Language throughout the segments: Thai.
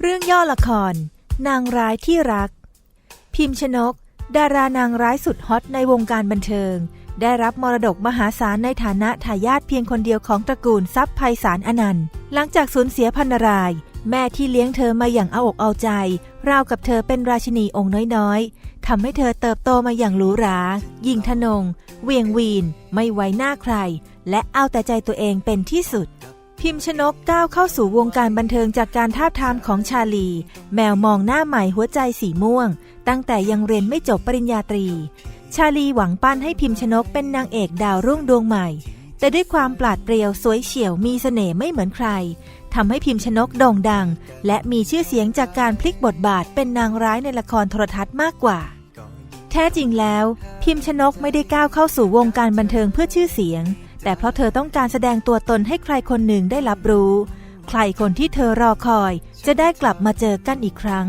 เรื่องย่อละคร นางร้ายที่รัก พิมพ์ชนก ดารานางร้ายสุดฮอตในวงการบันเทิง ได้รับมรดกมหาศาลในฐานะทายาทเพียงคนเดียวของตระกูลทรัพย์ไพศาลอนันต์ หลังจากสูญเสียพันราย แม่ที่เลี้ยงเธอมาอย่างเอาอกเอาใจ ราวกับเธอเป็นราชินีองค์น้อยๆทำให้เธอเติบโตมาอย่างหรูหรา ยิ่งทนง เวียงวีน ไม่ไว้หน้าใคร และเอาแต่ใจตัวเองเป็นที่สุด พิมพ์ชนกก้าวเข้าสู่วงการบันเทิงจากการทาบทามของชาลี แมวมองหน้าใหม่หัวใจสีม่วง ตั้งแต่ยังเรียนไม่จบปริญญาตรี ชาลีหวังปั้นให้พิมพ์ชนกเป็นนางเอกดาวรุ่งดวงใหม่ แต่ด้วยความปราดเปรียวสวยเฉียวมีเสน่ห์ไม่เหมือนใครทำให้พิมพ์ชนกโด่งดัง และมีชื่อเสียงจากการพลิกบทบาทเป็นนางร้ายในละครโทรทัศน์มากกว่า แท้จริงแล้ว พิมพ์ชนกไม่ได้ก้าวเข้าสู่วงการบันเทิงเพื่อชื่อเสียง แต่เพราะเธอต้องการแสดงตัวตนให้ใครคนหนึ่งได้รับรู้ ใครคนที่เธอรอคอยจะได้กลับมาเจอกันอีกครั้ง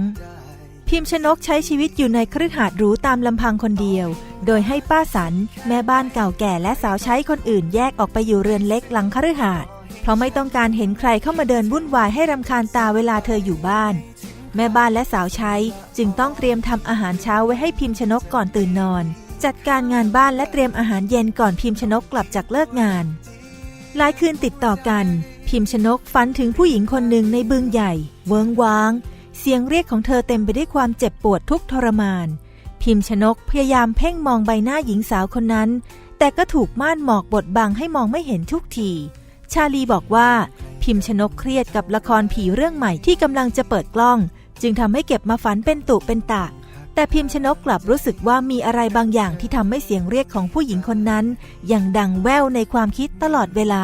พิมพ์ชนกใช้ชีวิตอยู่ในคฤหาสน์หรูตามลำพังคนเดียว โดยให้ป้าสัน แม่บ้านเก่าแก่และสาวใช้คนอื่นแยกออกไปอยู่เรือนเล็กหลังคฤหาสน์เพราะไม่ต้องการเห็นใครเข้ามาเดินวุ่นวายให้รำคาญตาเวลาเธออยู่บ้าน แม่บ้านและสาวใช้จึงต้องเตรียมทำอาหารเช้าไว้ให้พิมพ์ชนกก่อนตื่นนอน จัดการงานบ้านและเตรียมอาหารเย็นก่อนพิมพ์ชนกกลับจากเลิกงาน หลายคืนติดต่อกัน พิมพ์ชนกฝันถึงผู้หญิงคนหนึ่งในบึงใหญ่ เวิงว้าง เสียงเรียกของเธอเต็มไปด้วยความเจ็บปวดทุกทรมาน พิมพ์ชนกพยายามเพ่งมองใบหน้าหญิงสาวคนนั้น แต่ก็ถูกม่านหมอกบดบังให้มองไม่เห็นทุกที ชาลีบอกว่า พิมพ์ชนกเครียดกับละครผีเรื่องใหม่ที่กำลังจะเปิดกล้อง จึงทำให้เก็บมาฝันเป็นตุเป็นตะ แต่พิมพ์ชนกกลับรู้สึกว่ามีอะไรบางอย่างที่ทำให้เสียงเรียกของผู้หญิงคนนั้น ยังดังแว่วในความคิดตลอดเวลา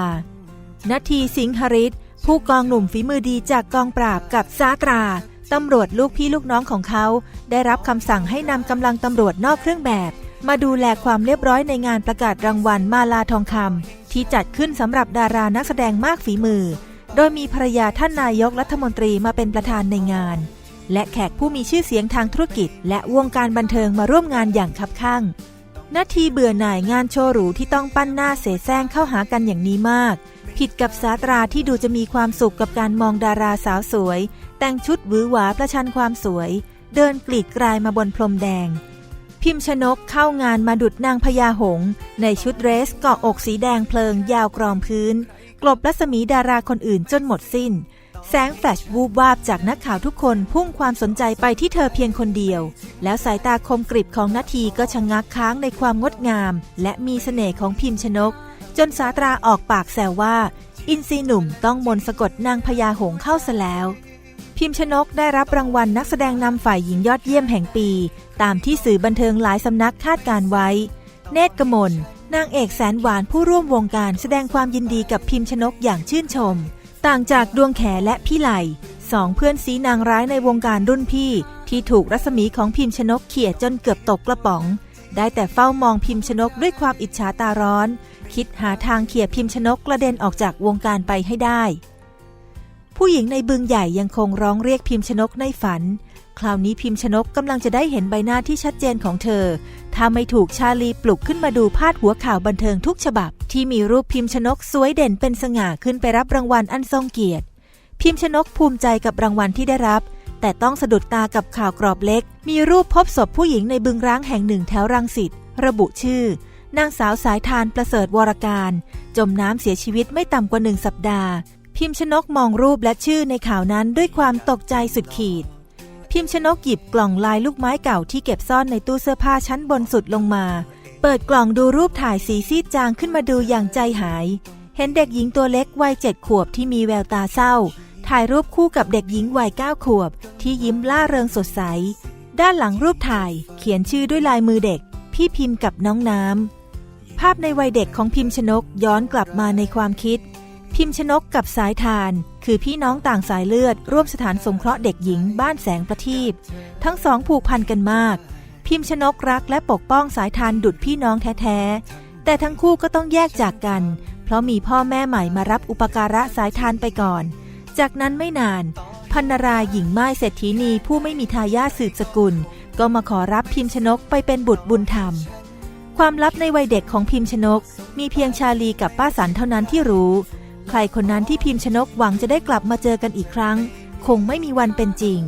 นาทีสิงหริตผู้กองหนุ่มฝีมือดีจากกองปราบกับซาตราตำรวจลูกพี่ลูกน้องของเขา ได้รับคำสั่งให้นำกำลังตำรวจนอกเครื่องแบบ มาดูแลความเรียบร้อยในงานประกาศรางวัลมาลาทองคำที่จัดขึ้นสำหรับดารานักแสดงมากฝีมือ โดยมีภรรยาท่านนายกรัฐมนตรีมาเป็นประธานในงาน และแขกผู้มีชื่อเสียงทางธุรกิจ และวงการบันเทิงมาร่วมงานอย่างคับข้างนาทีเบื่อหน่ายงานโชว์หรูที่ต้องปั้นหน้าเสแสร้งเข้าหากันอย่างนี้มาก ผิดกับสาตราที่ดูจะมีความสุขกับการมองดาราสาวสวย แต่งชุดหวือหวาประชันความสวย เดินกลีดกลายมาบนพรมแดง พิมพ์ชนกเข้างานมาดุดนางพญาหง ในชุดเดรสเกาะอกสีแดงเพลิงยาวกรอมพื้น กลบรัศมีดาราคนอื่นจนหมดสิ้น แสงแฟลชวูบวาบจากนักข่าวทุกคนพุ่งความสนใจไปที่เธอเพียงคนเดียว แล้วสายตาคมกริบของนาทีก็ชะงงักค้างในความงดงาม และมีเสน่ห์ของพิมพ์ชนก จนสาตราออกปากแซวว่า อินซีหนุ่มต้องมนต์สะกดนางพญาหงเข้าซะแล้ว พิมพ์ชนกได้รับรางวัลนักแสดงนำฝ่ายหญิงยอดเยี่ยมแห่งปี ตามที่สื่อบันเทิงหลายสำนักคาดการไว้ เนตรกมลนางเอกแสนหวานผู้ร่วมวงการแสดงความยินดีกับพิมพ์ชนกอย่างชื่นชม ต่างจากดวงแขและพี่ไหลสองเพื่อนสีนางร้ายในวงการรุ่นพี่ที่ถูกรัศมีของพิมพ์ชนกเขี่ยจนเกือบตกกระป๋อง ได้แต่เฝ้ามองพิมพ์ชนกด้วยความอิจฉาตาร้อน คิดหาทางเขี่ยพิมพ์ชนกกระเด็นออกจากวงการไปให้ได้ ผู้หญิงในบึงใหญ่ยังคงร้องเรียกพิมพ์ชนกในฝัน คราวนี้พิมพ์ชนกกำลังจะได้เห็นใบหน้าที่ชัดเจนของเธอ ถ้าไม่ถูกชาลีปลุกขึ้นมาดูพาดหัวข่าวบันเทิงทุกฉบับ ที่มีรูปพิมพ์ชนกสวยเด่นเป็นสง่าขึ้นไปรับรางวัลอันทรงเกียรติ พิมพ์ชนกภูมิใจกับรางวัลที่ได้รับ แต่ต้องสะดุดตากับข่าวกรอบเล็ก มีรูปพบศพผู้หญิงในบึงร้างแห่งหนึ่งแถวรังสิตระบุชื่อนางสาวสายทานประเสริฐวรการ จมน้ำเสียชีวิตไม่ต่ำกว่าหนึ่งสัปดาห์ พิมพ์ชนกมองรูปและชื่อในข่าวนั้นด้วยความตกใจสุดขีด พิมพ์ชนกหยิบกล่องลายลูกไม้เก่าที่เก็บซ่อนในตู้เสื้อผ้าชั้นบนสุดลงมา เปิดกล่องดูรูปถ่ายสีซีดจางขึ้นมาดูอย่างใจหาย เห็นเด็กหญิงตัวเล็กวัยเจ็ดขวบที่มีแววตาเศร้า ถ่ายรูปคู่กับเด็กหญิงวัยเก้าขวบ ที่ยิ้มล่าเริงสดใส ด้านหลังรูปถ่ายเขียนชื่อด้วยลายมือเด็ก พี่พิมพ์กับน้องน้ำภาพในวัยเด็กของพิมพ์ชนกย้อนกลับมาในความคิด พิมพ์ชนกกับสายทาน คือพี่น้องต่างสายเลือด ร่วมสถานสงเคราะห์เด็กหญิงบ้านแสงประทีปทั้งสองผูกพันกันมาก พิมพ์ชนกรักและปกป้องสายทานดุดพี่น้องแท้ๆ แต่ทั้งคู่ก็ต้องแยกจากกัน เพราะมีพ่อแม่ใหม่มารับอุปการะสายทานไปก่อน จากนั้นไม่นานพันนรายหญิงไม้เศรษฐีนีผู้ไม่มีทายาทสืบสกุล ก็มาขอรับพิมพ์ชนกไปเป็นบุตรบุญธรรม ความลับในวัยเด็กของพิมพ์ชนก มีเพียงชาลีกับป้าสันเท่านั้นที่รู้ ใครคนนั้นที่พิมพ์ชนกหวังจะได้กลับมาเจอกันอีกครั้ง คงไม่มีวันเป็นจริง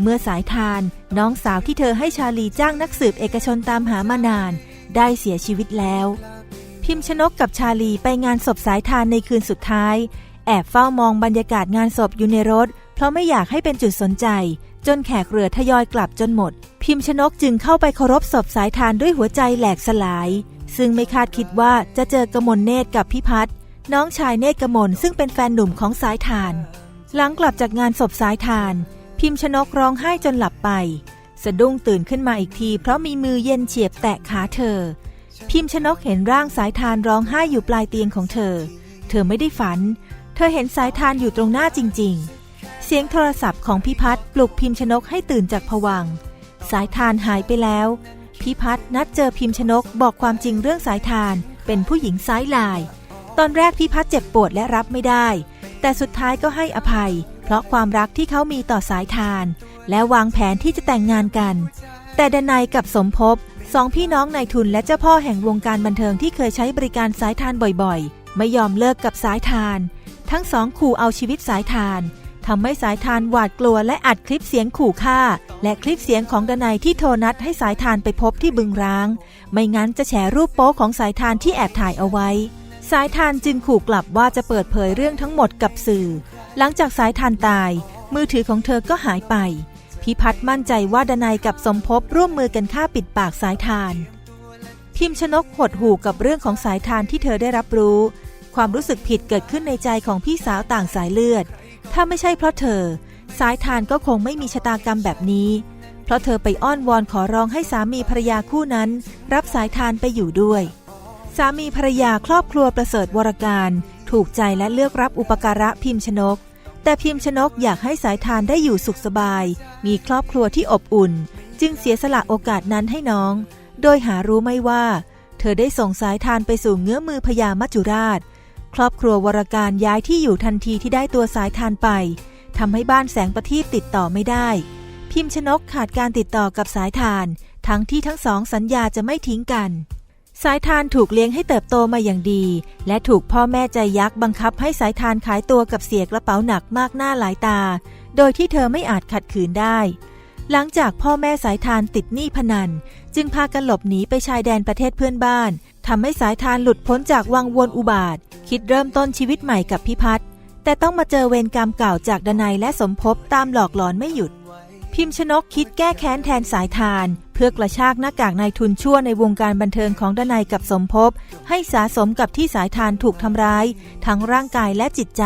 เมื่อสายทาน น้องสาวที่เธอให้ชาลีจ้างนักสืบเอกชนตามหามานาน ได้เสียชีวิตแล้ว พิมชนกกับชาลีไปงานศพสายทานในคืนสุดท้าย แอบเฝ้ามองบรรยากาศงานศพอยู่ในรถ เพราะไม่อยากให้เป็นจุดสนใจ จนแขกเรือทยอยกลับจนหมด พิมชนกจึงเข้าไปเคารพศพสายทานด้วยหัวใจแหลกสลาย ซึ่งไม่คาดคิดว่าจะเจอกมลเนตรกับพิพัฒน์ น้องชายเนตรกมลซึ่งเป็นแฟนหนุ่มของสายทาน หลังกลับจากงานศพสายทาน พิมชนกร้องไห้จนหลับไป สะดุ้งตื่นขึ้นมาอีกที เพราะมีมือเย็นเฉียบแตะขาเธอ พิมชนกเห็นร่างสายทานร้องไห้อยู่ปลายเตียงของเธอ เธอไม่ได้ฝัน เธอเห็นสายทานอยู่ตรงหน้าจริง ๆ เสียงโทรศัพท์ของพิพัฒน์ปลุกพิมชนกให้ตื่นจากผวังสายทานหายไปแล้ว พิพัฒน์นัดเจอพิมชนกบอกความจริงเรื่องสายทานเป็นผู้หญิงซ้ายลาย ตอนแรกพิพัฒน์เจ็บปวดและรับไม่ได้ แต่สุดท้ายก็ให้อภัย เพราะความรักที่เขามีต่อสายทาน และวางแผนที่จะแต่งงานกัน แต่ดนัยกับสมภพสองพี่น้องนายทุนและเจ้าพ่อแห่งวงการบันเทิงที่เคยใช้บริการสายทานบ่อยๆ ไม่ยอมเลิกกับสายทาน ทั้งสองขู่เอาชีวิตสายทานทำให้สายทานหวาดกลัวและอัดคลิปเสียงขู่ฆ่า และคลิปเสียงของดนัยที่โทรนัดให้สายทานไปพบที่บึงร้าง ไม่งั้นจะแฉรูปโป๊ของสายทานที่แอบถ่ายเอาไว้ สายทานจึงขู่กลับว่าจะเปิดเผยเรื่องทั้งหมดกับสื่อ หลังจากสายทานตาย มือถือของเธอก็หายไป พิพัฒน์มั่นใจว่าดนัยกับสมภพร่วมมือกันฆ่าปิดปากสายทาน พิมชนกหดหู่กับเรื่องของสายทานที่เธอได้รับรู้ ความรู้สึกผิดเกิดขึ้นในใจของพี่สาวต่างสายเลือด ถ้าไม่ใช่เพราะเธอ สายทานก็คงไม่มีชะตากรรมแบบนี้ เพราะเธอไปอ้อนวอนขอร้องให้สามีภรรยาคู่นั้น รับสายทานไปอยู่ด้วย สามีภรรยาครอบครัวประเสริฐวรการ ถูกใจและเลือกรับอุปการะพิมชนก แต่พิมชนกอยากให้สายทานได้อยู่สุขสบาย มีครอบครัวที่อบอุ่น จึงเสียสละโอกาสนั้นให้น้อง โดยหารู้ไม่ว่า เธอได้ส่งสายทานไปสู่เงื้อมือพญามัจจุราช ครอบครัววรการย้ายที่อยู่ทันทีที่ได้ตัวสายทานไปทำให้บ้านแสงประทีปติดต่อไม่ได้ พิมชนกขาดการติดต่อกับสายทาน ทั้งที่ทั้งสองสัญญาจะไม่ทิ้งกัน สายทานถูกเลี้ยงให้เติบโตมาอย่างดี และถูกพ่อแม่ใจยักษ์บังคับให้สายทานขายตัวกับเสียกระเป๋าหนักมากหน้าหลายตา โดยที่เธอไม่อาจขัดขืนได้ หลังจากพ่อแม่สายทานติดหนี้พนัน จึงพากันหลบหนีไปชายแดนประเทศเพื่อนบ้านทำให้สายทานหลุดพ้นจากวังวนอุบาท คิดเริ่มต้นชีวิตใหม่กับพิพัฒน์แต่ต้องมาเจอเวรกรรมเก่าจากดนัยและสมภพตามหลอกหลอนไม่หยุด พิมชนกคิดแก้แค้นแทนสายทาน เพื่อกระชากหน้ากากนายทุนชั่วในวงการบันเทิงของดนัยกับสมภพให้สาสมกับที่สายทานถูกทำร้าย ทั้งร่างกายและจิตใจ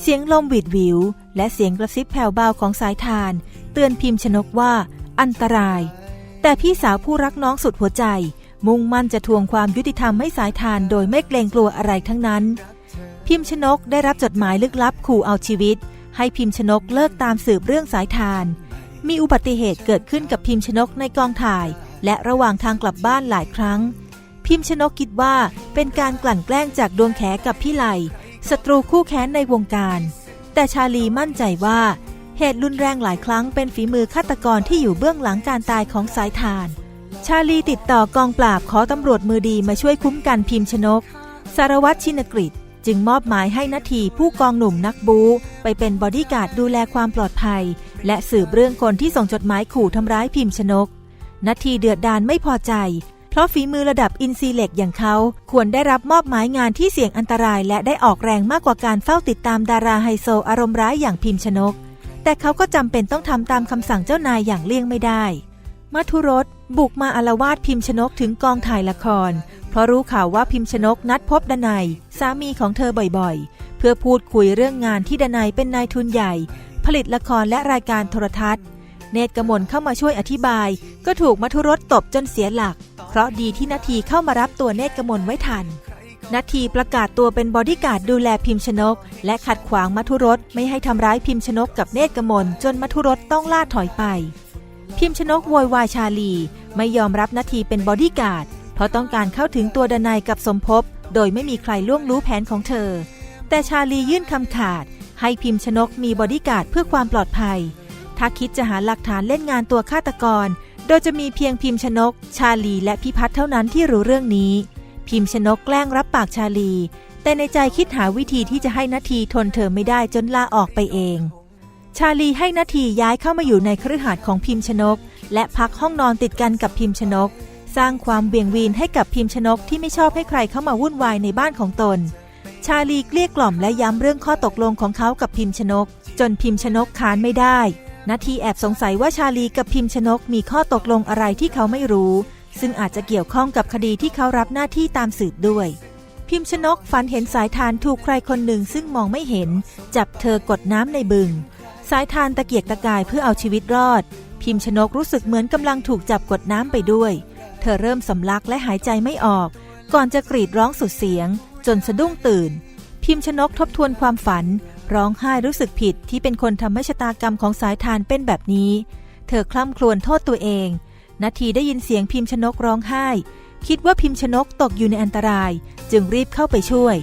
เสียงลมหวิดวิว และเสียงกระซิบแผ่วเบาของสายทาน เตือนพิมชนกว่า อันตราย แต่พี่สาวผู้รักน้องสุดหัวใจ มุ่งมั่นจะทวงความยุติธรรมให้สายทานโดยไม่เกรงกลัวอะไรทั้งนั้น พิมชนกได้รับจดหมายลึกลับขู่เอาชีวิต ให้พิมชนกเลิกตามสืบเรื่องสายทาน มีอุบัติเหตุเกิดขึ้นกับพิมพ์ชนกในกองถ่าย และระหว่างทางกลับบ้านหลายครั้ง พิมพ์ชนกคิดว่าเป็นการกลั่นแกล้งจากดวงแขกับพี่ไหลศัตรูคู่แค้นในวงการ แต่ชาลีมั่นใจว่า เหตุรุนแรงหลายครั้งเป็นฝีมือฆาตกรที่อยู่เบื้องหลังการตายของสายทาน ชาลีติดต่อกองปราบขอตำรวจมือดีมาช่วยคุ้มกันพิมพ์ชนก สารวัตรชินกฤษจึงมอบหมายให้นาทีผู้กองหนุ่มนักบู ไปเป็นบอดี้การ์ดดูแลความปลอดภัย และสืบเรื่องคนที่ส่งจดหมายขู่ทำร้ายพิมชนก นาทีเดือดดานไม่พอใจ เพราะฝีมือระดับอินซีเล็กอย่างเขา ควรได้รับมอบหมายงานที่เสี่ยงอันตราย และได้ออกแรงมากกว่าการเฝ้าติดตามดาราไฮโซอารมณ์ร้ายอย่างพิมชนก แต่เขาก็จำเป็นต้องทำตามคำสั่งเจ้านายอย่างเลี่ยงไม่ได้มัทุรสบุกมาอารวาสพิมชนกถึงกองถ่ายละคร เพราะรู้ข่าวว่าพิมชนกนัดพบดนัยสามีของเธอบ่อยๆ เพื่อพูดคุยเรื่องงานที่ดนัยเป็นนายทุนใหญ่ ผลิตละครและรายการโทรทัศน์ เนตรกมลเข้ามาช่วยอธิบาย ก็ถูกมัทุรสตบจนเสียหลัก เพราะดีที่นาทีเข้ามารับตัวเนตรกมลไว้ทันนาทีประกาศตัวเป็นบอดี้การ์ดดูแลพิมพ์ชนก และขัดขวางมัทุรสไม่ให้ทำร้ายพิมพ์ชนกกับเนตรกมลจนมัทุรสต้องล่าถอยไป พิมพ์ชนกโวยวายชาลี ไม่ยอมรับนาทีเป็นบอดี้การ์ดเพราะต้องการเข้าถึงตัวดนายกับสมภพโดยไม่มีใครล่วงรู้แผนของเธอ แต่ชาลียื่นคำขาด ให้พิมพ์ชนกมีบอดี้การ์ดเพื่อความปลอดภัย ถ้าคิดจะหาหลักฐานเล่นงานตัวฆาตกร โดยจะมีเพียงพิมพ์ชนก ชาลีและพิพัฒน์เท่านั้นที่รู้เรื่องนี้ พิมพ์ชนกแกล้งรับปากชาลี แต่ในใจคิดหาวิธีที่จะให้นาทีทนเธอไม่ได้จนลาออกไปเอง ชาลีให้นาทีย้ายเข้ามาอยู่ในคฤหาสน์ของพิมพ์ชนก และพักห้องนอนติดกันกับพิมพ์ชนก สร้างความเบี่ยงวีนให้กับพิมพ์ชนกที่ไม่ชอบให้ใครเข้ามาวุ่นวายในบ้านของตนาลีเกลี้ยกล่อมและย้ำเรื่องข้อตกลงของเขากับพิมพ์ชนก จนพิมพ์ชนกค้านไม่ได้นาทีแอบสงสัยว่าชาลีกับพิมพ์ชนกมีข้อตกลงอะไรที่เขาไม่รู้ ซึ่งอาจจะเกี่ยวข้องกับคดีที่เขารับหน้าที่ตามสืบด้วย พิมพ์ชนกฝันเห็นสายทานถูกใครคนหนึ่งซึ่งมองไม่เห็น จับเธอกดน้ำในบึง สายทานตะเกียกตะกายเพื่อเอาชีวิตรอด พิมพ์ชนกรู้สึกเหมือนกำลังถูกจับกดน้ำไปด้วย เธอเริ่มสำลักและหายใจไม่ออก ก่อนจะกรีดร้องสุดเสียง จนสะดุ้งตื่น พิมพ์ชนกทบทวนความฝัน ร้องไห้รู้สึกผิดที่เป็นคนทำให้ชะตากรรมของสายทานเป็นแบบนี้ เธอคล่ำครวญโทษตัวเอง นาทีได้ยินเสียงพิมพ์ชนกร้องไห้ คิดว่าพิมพ์ชนกตกอยู่ในอันตราย จึงรีบเข้าไปช่วย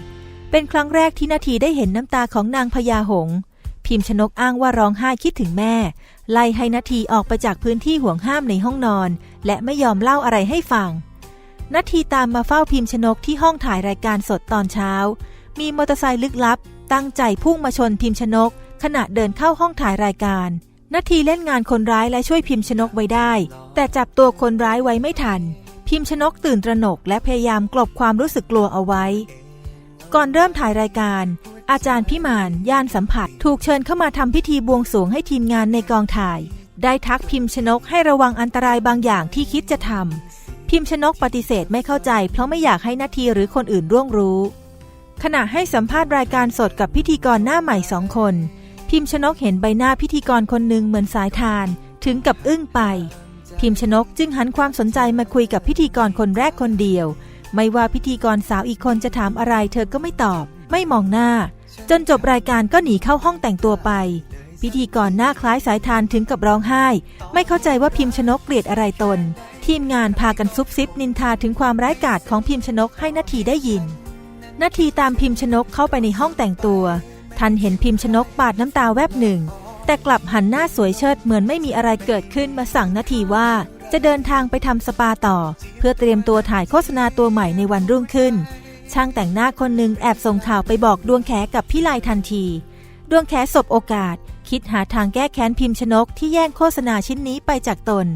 เป็นครั้งแรกที่นาทีได้เห็นน้ำตาของนางพญาหง พิมพ์ชนกอ้างว่าร้องไห้คิดถึงแม่ ไล่ให้นาทีออกไปจากพื้นที่ห่วงห้ามในห้องนอน และไม่ยอมเล่าอะไรให้ฟัง นาทีตามมาเฝ้าพิมพ์ชนกที่ห้องถ่ายรายการสดตอนเช้า มีมอเตอร์ไซค์ลึกลับ ตั้งใจพุ่งมาชนพิมพ์ชนก ขณะเดินเข้าห้องถ่ายรายการนาทีเล่นงานคนร้ายและช่วยพิมพ์ชนกไว้ได้ แต่จับตัวคนร้ายไว้ไม่ทัน พิมพ์ชนกตื่นตระหนกและพยายามกลบความรู้สึกกลัวเอาไว้ ก่อนเริ่มถ่ายรายการ อาจารย์พิมานย่านสัมผัส ถูกเชิญเข้ามาทำพิธีบวงสรวงให้ทีมงานในกองถ่าย ได้ทักพิมพ์ชนกให้ระวังอันตรายบางอย่างที่คิดจะทำ พิมพ์ชนกปฏิเสธไม่เข้าใจ เพราะไม่อยากให้นาทีหรือคนอื่นร่วงรู้ ขณะให้สัมภาษณ์รายการสดกับพิธีกรหน้าใหม่สองคน พิมพ์ชนกเห็นใบหน้าพิธีกรคนหนึ่งเหมือนสายทาน ถึงกับอึ้งไป พิมพ์ชนกจึงหันความสนใจมาคุยกับพิธีกรคนแรกคนเดียว ไม่ว่าพิธีกรสาวอีกคนจะถามอะไร เธอก็ไม่ตอบ ไม่มองหน้า จนจบรายการก็หนีเข้าห้องแต่งตัวไป พิธีกรหน้าคล้ายสายทานถึงกับร้องไห้ ไม่เข้าใจว่าพิมพ์ชนกเกลียดอะไรตน ทีมงานพากันซุบซิบนินทาถึงความร้ายกาจของพิมพ์ชนกให้นาทีได้ยิน นาทีตามพิมพ์ชนกเข้าไปในห้องแต่งตัว ทันเห็นพิมพ์ชนกปาดน้ำตาแวบหนึ่ง แต่กลับหันหน้าสวยเชิดเหมือนไม่มีอะไรเกิดขึ้นมาสั่งนาทีว่า จะเดินทางไปทำสปาต่อ เพื่อเตรียมตัวถ่ายโฆษณาตัวใหม่ในวันรุ่งขึ้น ช่างแต่งหน้าคนหนึ่งแอบส่งข่าวไปบอกดวงแขกับพี่ลายทันที ดวงแขสบโอกาส คิดหาทางแก้แค้นพิมพ์ชนกที่แย่งโฆษณาชิ้นนี้ไปจากตน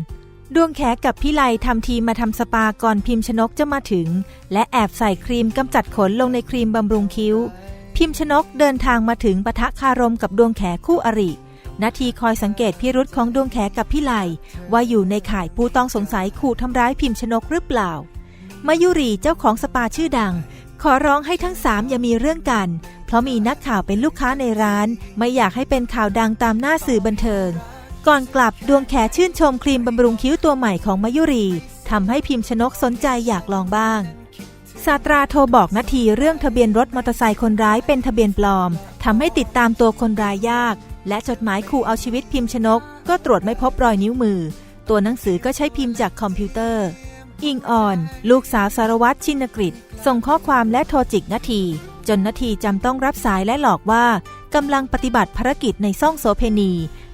ดวงแขกับพี่ไลทำทีมาทำสปาก่อนพิมพ์ชนกจะมาถึง และแอบใส่ครีมกำจัดขนลงในครีมบำรุงคิ้ว พิมพ์ชนกเดินทางมาถึงปะทะคารมกับดวงแขคู่อรินาทีคอยสังเกตพิรุษของดวงแขกับพี่ไลว่าอยู่ในข่ายผู้ต้องสงสัยขู่ทำร้ายพิมพ์ชนกหรือเปล่ามายุรีเจ้าของสปาชื่อดัง ขอร้องให้ทั้งสามอย่ามีเรื่องกัน เพราะมีนักข่าวเป็นลูกค้าในร้าน ไม่อยากให้เป็นข่าวดังตามหน้าสื่อบันเทิง ก่อนกลับดวงแขชื่นชมครีมบำรุงคิ้วตัวใหม่ของมายุรีทำให้พิมพ์ชนกสนใจอยากลองบ้างศาตราโทรบอกนาทีเรื่องทะเบียนรถมอเตอร์ไซค์คนร้ายเป็นทะเบียนปลอมทำให้ติดตามตัวคนร้ายยาก และจดหมายขู่เอาชีวิตพิมพ์ชนก ก็ตรวจไม่พบรอยนิ้วมือ ตัวหนังสือก็ใช้พิมพ์จากคอมพิวเตอร์ อิงอ่อน ลูกสาวสารวัตรชินกฤษส่งข้อความและโทรจิกนาที จนนาทีจำต้องรับสายและหลอกว่ากำลังปฏิบัติภารกิจในซ่องโสเพณี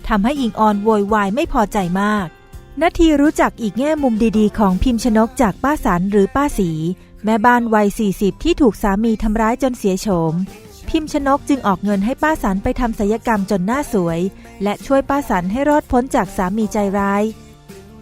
ทำให้อิงออนโวยวายไม่พอใจมากนาทีรู้จักอีกแง่มุมดีๆ ของพิมพ์ชนกจากป้าสันหรือป้าสี แม่บ้านวัย 40 ที่ถูกสามีทำร้ายจนเสียโฉม พิมพ์ชนกจึงออกเงินให้ป้าสันไปทำศัลยกรรมจนหน้าสวย และช่วยป้าสันให้รอดพ้นจากสามีใจร้าย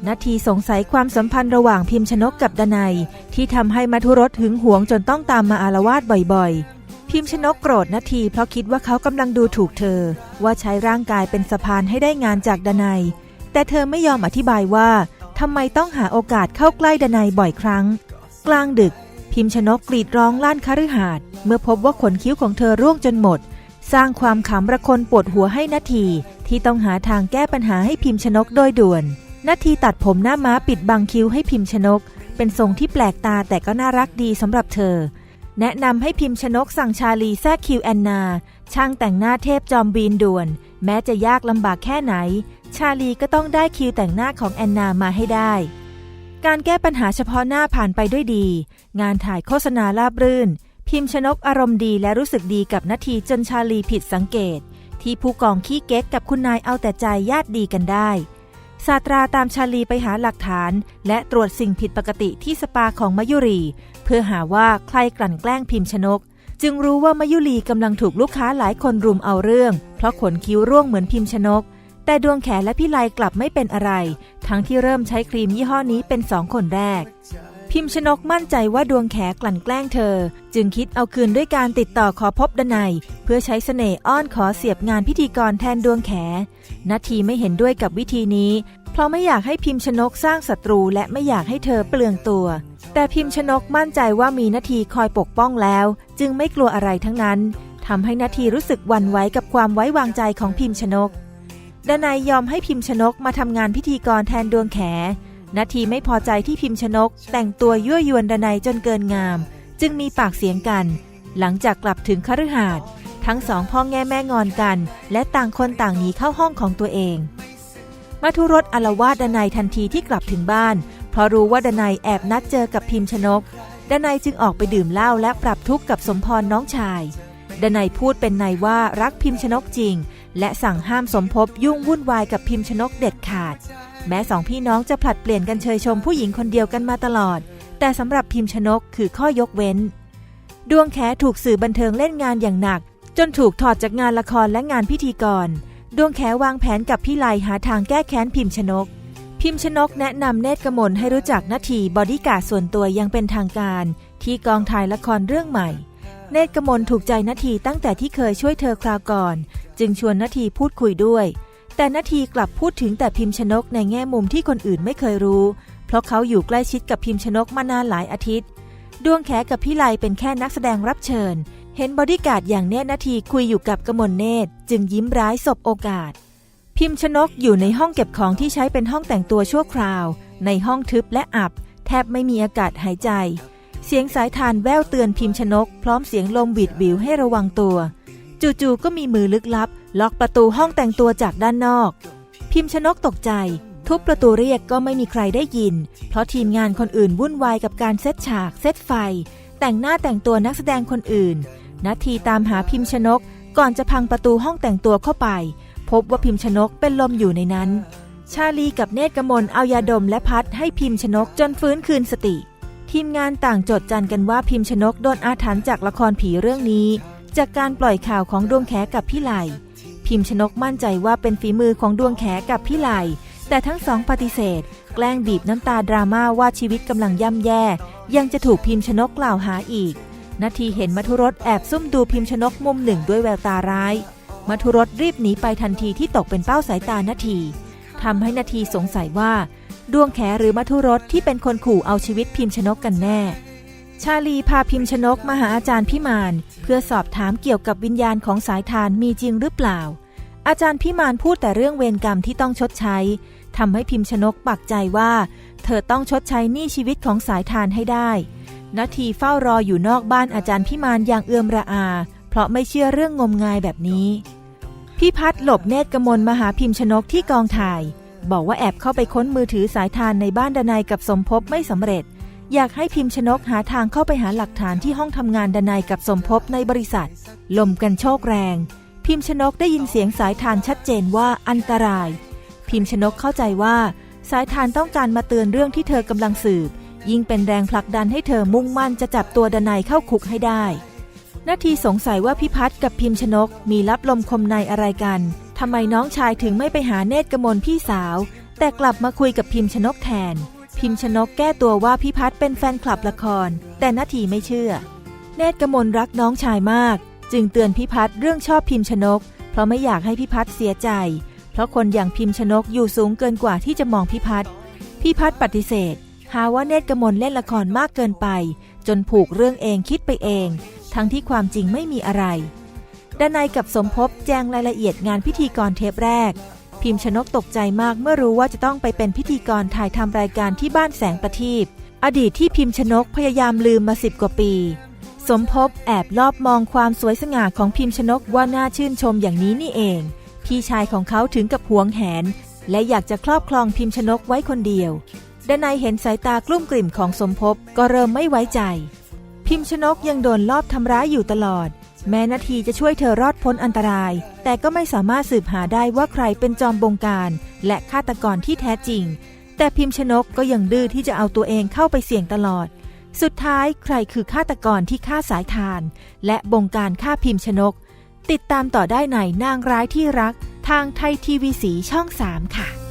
นาทีสงสัยความสัมพันธ์ระหว่างพิมพ์ชนกกับดนัย ที่ทำให้มัทุรสหึงหวงจนต้องตามมาอารวาสบ่อยๆ พิมพ์ชนกโกรธนาทีเพราะคิดว่าเขากำลังดูถูกเธอ ว่าใช้ร่างกายเป็นสะพานให้ได้งานจากดนัย แต่เธอไม่ยอมอธิบายว่าทำไมต้องหาโอกาสเข้าใกล้ดนัยบ่อยครั้ง กลางดึก พิมพ์ชนกกรีดร้องลั่นคฤหาสน์เมื่อพบว่าขนคิ้วของเธอร่วงจนหมด สร้างความขำระคนปวดหัวให้นาทีที่ต้องหาทางแก้ปัญหาให้พิมพ์ชนกโดยด่วน นาทีตัดผมหน้าม้าปิดบังคิ้วให้พิมพ์ชนก เป็นทรงที่แปลกตาแต่ก็น่ารักดีสำหรับเธอ แนะนำให้พิมพ์ชนกสั่งชาลีแทรกคิวแอนนา ช่างแต่งหน้าเทพจอมบีนด่วน แม้จะยากลำบากแค่ไหน ชาลีก็ต้องได้คิวแต่งหน้าของแอนนามาให้ได้ การแก้ปัญหาเฉพาะหน้าผ่านไปด้วยดี งานถ่ายโฆษณาราบรื่น พิมพ์ชนกอารมณ์ดีและรู้สึกดีกับนาทีจนชาลีผิดสังเกต ที่ผู้กองขี้เก๊กกับคุณนายเอาแต่ใจญาติดีกันได้ ศาสตราตามชาลีไปหาหลักฐาน และตรวจสิ่งผิดปกติที่สปาของมยุรี เพื่อหาว่าใครกลั่นแกล้งพิมพ์ชนก จึงรู้ว่ามายุรีกำลังถูกลูกค้าหลายคนรุมเอาเรื่อง เพราะขนคิ้วร่วงเหมือนพิมพ์ชนก แต่ดวงแขนและพี่ไลกลับไม่เป็นอะไร ทั้งที่เริ่มใช้ครีมยี่ห้อนี้เป็นสองคนแรก พิมพ์ชนกมั่นใจว่าดวงแขกลั่นแกล้งเธอ จึงคิดเอาคืนด้วยการติดต่อขอพบดนัยเพื่อใช้เสน่ห์อ้อนขอเสียบงานพิธีกรแทนดวงแขนาทีไม่เห็นด้วยกับวิธีนี้ เพราะไม่อยากให้พิมพ์ชนกสร้างศัตรูและไม่อยากให้เธอเปลืองตัว แต่พิมพ์ชนกมั่นใจว่ามีนาทีคอยปกป้องแล้ว จึงไม่กลัวอะไรทั้งนั้นทำให้นาทีรู้สึกหวั่นไหวกับความไว้วางใจของพิมพ์ชนกดนัยยอมให้พิมพ์ชนกมาทำงานพิธีกรแทนดวงแข นาทีไม่พอใจที่พิมพ์ชนก แต่งตัวยั่วยวนดนัยจนเกินงาม จึงมีปากเสียงกัน หลังจากกลับถึงคฤหาสน์ทั้งสองพ่อแง่แม่งอนกัน และต่างคนต่างหนีเข้าห้องของตัวเองมัทุรสอารวาดดนัยทันทีที่กลับถึงบ้าน เพราะรู้ว่าดนัยแอบนัดเจอกับพิมพ์ชนก ดนัยจึงออกไปดื่มเหล้าและปรับทุกข์กับสมพรน้องชาย ดนัยพูดเป็นในว่ารักพิมพ์ชนกจริง และสั่งห้ามสมภพยุ่งวุ่นวายกับพิมพ์ชนกเด็ดขาด แม้สองพี่น้องจะผลัดเปลี่ยนกันเชยชมผู้หญิงคนเดียวกันมาตลอด แต่สำหรับพิมพ์ชนกคือข้อยกเว้น ดวงแขถูกสื่อบันเทิงเล่นงานอย่างหนัก จนถูกถอดจากงานละครและงานพิธีกร ดวงแขวางแผนกับพี่ไลหาทางแก้แค้นพิมพ์ชนก พิมพ์ชนกแนะนำเนตรกมลให้รู้จักนาทีบอดี้การ์ดส่วนตัวยังเป็นทางการ ที่กองถ่ายละครเรื่องใหม่ เนตรกมลถูกใจนาทีตั้งแต่ที่เคยช่วยเธอคราวก่อน จึงชวนนาทีพูดคุยด้วย แต่นาทีกลับพูดถึงแต่พิมพ์ชนกในแง่มุมที่คนอื่นไม่เคยรู้ เพราะเขาอยู่ใกล้ชิดกับพิมพ์ชนกมานานหลายอาทิตย์ ดวงแขกับพี่ไลเป็นแค่นักแสดงรับเชิญ เห็นบอดี้การ์ดอย่างเนตรนาทีคุยอยู่กับกมลเนตร จึงยิ้มร้ายสบโอกาส พิมพ์ชนกอยู่ในห้องเก็บของที่ใช้เป็นห้องแต่งตัวชั่วคราว ในห้องทึบและอับ แทบไม่มีอากาศหายใจ เสียงสายทานแววเตือนพิมพ์ชนก พร้อมเสียงลมหวิดวิวให้ระวังตัว จู่ๆก็มีมือลึกลับ ล็อกประตูห้องแต่งตัวจากด้านนอก พิมพ์ชนกตกใจ ทุบประตูเรียกก็ไม่มีใครได้ยิน เพราะทีมงานคนอื่นวุ่นวายกับการเซตฉากเซตไฟ แต่งหน้าแต่งตัวนักแสดงคนอื่นนาทีตามหาพิมพ์ชนก ก่อนจะพังประตูห้องแต่งตัวเข้าไป พบว่าพิมพ์ชนกเป็นลมอยู่ในนั้น ชาลีกับเนตรกมลเอายาดมและพัดให้พิมพ์ชนกจนฟื้นคืนสติ ทีมงานต่างจดจันกันว่าพิมพ์ชนกโดนอาถรรพ์จากละครผีเรื่องนี้ จากการปล่อยข่าวของดวงแขกับพี่ไหลพิมพ์ชนกมั่นใจว่าเป็นฝีมือของดวงแขกับพี่ไหลแต่ทั้งสองปฏิเสธ แกล้งบีบน้ำตาดราม่าว่าชีวิตกำลังย่ำแย่ ยังจะถูกพิมพ์ชนกกล่าวหาอีก นาทีเห็นมัทุรสแอบซุ่มดูพิมพ์ชนกมุมหนึ่งด้วยแววตาร้ายมัทุรสรีบหนีไปทันทีที่ตกเป็นเป้าสายตานาที ทำให้นาทีสงสัยว่า ดวงแขหรือมัทุรสที่เป็นคนขู่เอาชีวิตพิมพ์ชนกกันแน่ ชาลีพาพิมพ์ชนกมาหาอาจารย์พิมาน เพื่อสอบถามเกี่ยวกับวิญญาณของสายทานมีจริงหรือเปล่า อาจารย์พิมานพูดแต่เรื่องเวรกรรมที่ต้องชดใช้ทำให้พิมพ์ชนกปักใจว่า เธอต้องชดใช้หนี้ชีวิตของสายทานให้ได้นาทีเฝ้ารออยู่นอกบ้านอาจารย์พิมานอย่างเอื้อมระอา เพราะไม่เชื่อเรื่องงมงายแบบนี้ พี่พัดหลบเนตรกมลมหาพิมพ์ชนกที่กองถ่าย บอกว่าแอบเข้าไปค้นมือถือสายทานในบ้านดนัยกับสมภพไม่สำเร็จ อยากให้พิมพ์ชนกหาทางเข้าไปหาหลักฐานที่ห้องทำงานดนัยกับสมภพในบริษัท ลมกันโชกแรง พิมพ์ชนกได้ยินเสียงสายทานชัดเจนว่าอันตราย พิมพ์ชนกเข้าใจว่า สายทานต้องการมาเตือนเรื่องที่เธอกำลังสืบ ยิ่งเป็นแรงผลักดันให้เธอมุ่งมั่นจะจับตัวดนัยเข้าคุกให้ได้ นาทีสงสัยว่าพิพัฒน์กับพิมพ์ชนกมีลับลมคมในอะไรกันทำไมน้องชายถึงไม่ไปหาเนตรกมลพี่สาว แต่กลับมาคุยกับพิมพ์ชนกแทน พิมพ์ชนกแก้ตัวว่าพิพัฒน์เป็นแฟนคลับละคร แต่นาทีไม่เชื่อ เนตรกมลรักน้องชายมาก จึงเตือนพิพัฒน์เรื่องชอบพิมพ์ชนก เพราะไม่อยากให้พิพัฒน์เสียใจ เพราะคนอย่างพิมพ์ชนกอยู่สูงเกินกว่าที่จะมองพิพัฒน์พิพัฒน์ปฏิเสธ หาว่าเนตรกมลเล่นละครมากเกินไป จนผูกเรื่องเองคิดไปเอง ทั้งที่ความจริงไม่มีอะไรดานายกับสมภพแจ้งรายละเอียดงานพิธีกรเทปแรก พิมพ์ชนกตกใจมากเมื่อรู้ว่าจะต้องไปเป็นพิธีกรถ่ายทำรายการที่บ้านแสงประทีปอดีตที่พิมพ์ชนกพยายามลืมมาสิบกว่าปี สมภพแอบลอบมองความสวยสง่าของพิมพ์ชนกว่าน่าชื่นชมอย่างนี้นี่เอง พี่ชายของเขาถึงกับหวงแหน และอยากจะครอบครองพิมพ์ชนกไว้คนเดียวดานายเห็นสายตากลุ้มกลิ่มของสมภพก็เริ่มไม่ไว้ใจ พิมพ์ชนกยังโดนลอบทำร้ายอยู่ตลอด แม้นาทีจะช่วยเธอรอดพ้นอันตราย แต่ก็ไม่สามารถสืบหาได้ว่าใครเป็นจอมบงการ และฆาตกรที่แท้จริง แต่พิมพ์ชนกก็ยังดื้อที่จะเอาตัวเองเข้าไปเสี่ยงตลอด สุดท้ายใครคือฆาตกรที่ฆ่าสายทาน และบงการฆ่าพิมพ์ชนก ติดตามต่อได้ในนางร้ายที่รัก ทางไทยทีวีสีช่อง 3 ค่ะ